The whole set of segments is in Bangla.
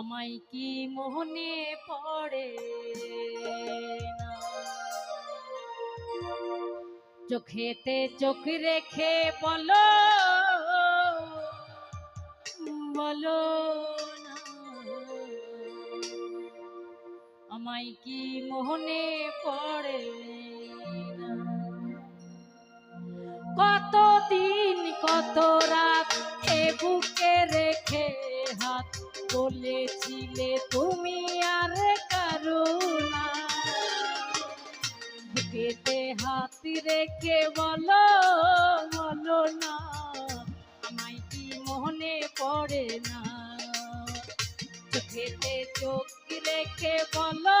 আমায় কি মোহনে পড়ে না? চোখেতে চোখ রেখে বলো বলো আমায় কি মোহনে পড়ে না? কতদিন, কত রাত এ বুকে রেখে বলেছিলে তুমি আর করুণা। বুকেতে হাত রেখে বলো বলো না, আমায় মনে পড়ে না? চোখেতে চোখ রেখে বলো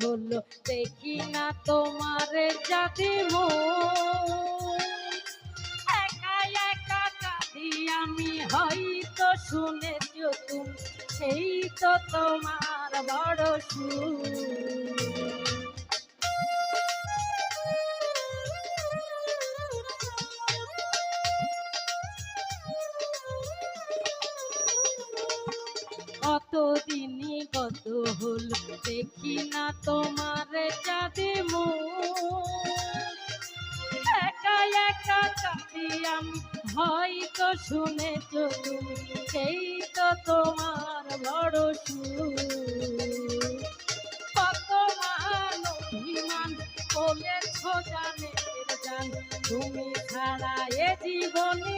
হলো, দেখি না তোমার জাতি একা একা কাঁদি আমি, হয়তো শুনেছ তুমি, সেই তো তোমার বড় সুর। কত দিনই কত হল, দেখি না তোমার যাবে একা একা কাঁদি আমি হয়তো শুনেছ তুমি, সেই তো তোমার বড় কত মান অভিমান বলেছ জানের জান, তুমি ছাড়া এ জীবনে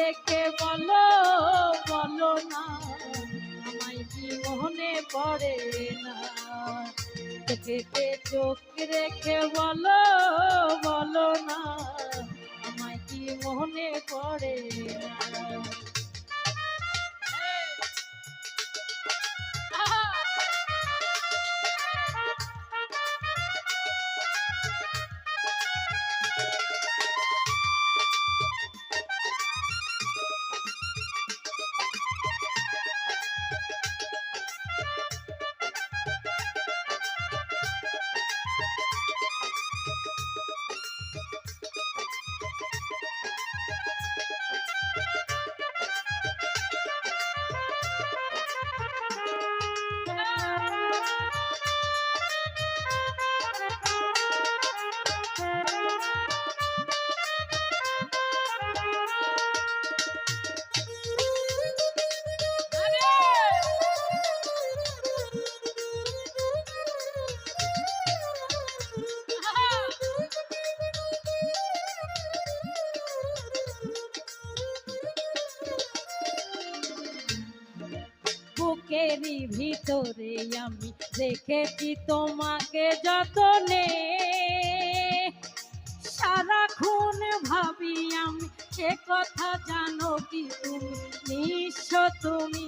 রেখে বলো বলো না, আমায় কি মনে পড়ে না? চোখেতে চোখ রেখে বলো বলো না, আমায় কি মনে পড়ে না? বুকেরই ভিতরে আমি দেখেছি তোমাকে যতনে। সারাক্ষণ ভাবি আমি সে কথা জানো কি তুমি, নিঃস্ব তুমি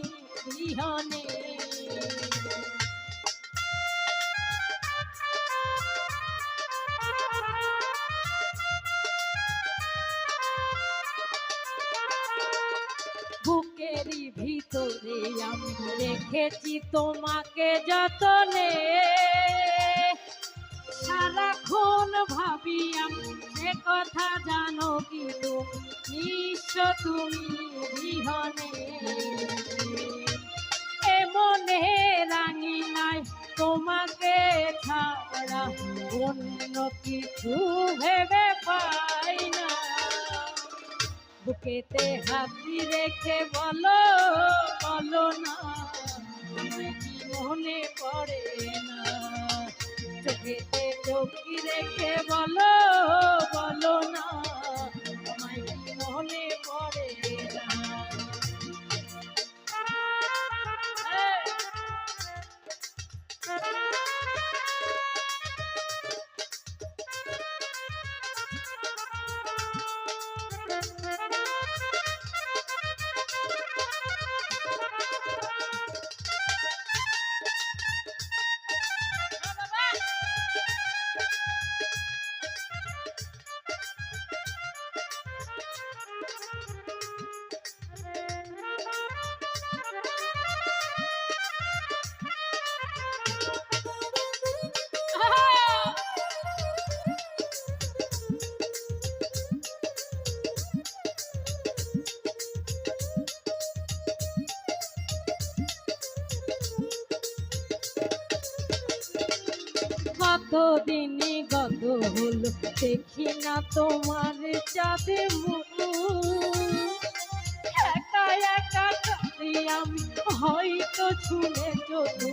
রেখেছি তোমাকে যতনে? সারাক্ষণ ভাবি আমি কথা জানো কি তুমি নিঃস্ব তুমি বিহনে এমনে রাঙি নাই তোমাকে ছাড়া অন্য কিছু ভেবে পাই না। বুকেতে হাতি রেখে বলো বলো না। মনে পড়ে না। চোখেতে চোখ রেখে বলো বলো না। কত দিনই গত হলো, দেখি না তোমার চাঁদে মুখ। আমি, হয়তো শুনে যদি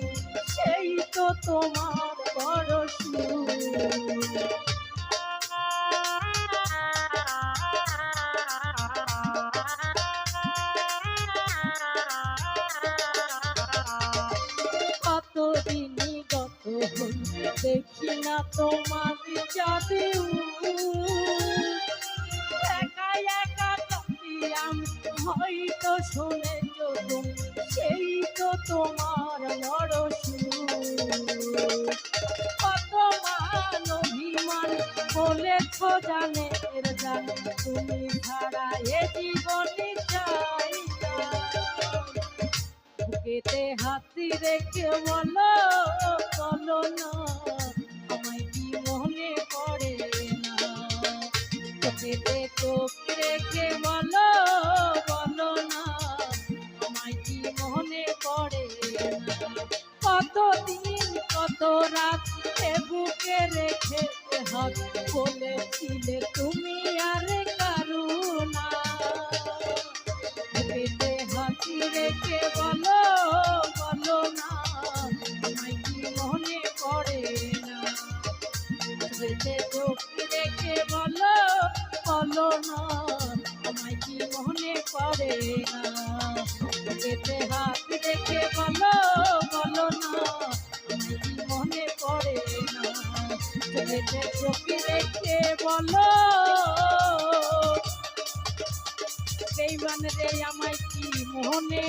সেই তো তোমার বড় সুর। দেখি তোমার যাবে একা একা কাঁদি আমি হয়তো শুনে যদুম সেই তো তোমার বড় কত মান অভিমান জানে জান তুমি ছাড়া এ জীবনে চাই হাতি রেখে বলো বলো না। বুকেতে চোখ রেখে বলো বলো না। আমায় কি মনে পড়ে না? কত দিন কত রাত বুকে রেখে হাত বলেছিলে তুমি আর কারুনা পেটে হাতি রেখে বলো বলো না। আমায় কি মনে পড়ে না? পেটে হাত দেখে বলো বলো না মনে পড়ে না। পেটে চোখি রেখে বলো, বেইমান রে, আমায় কি পড়ে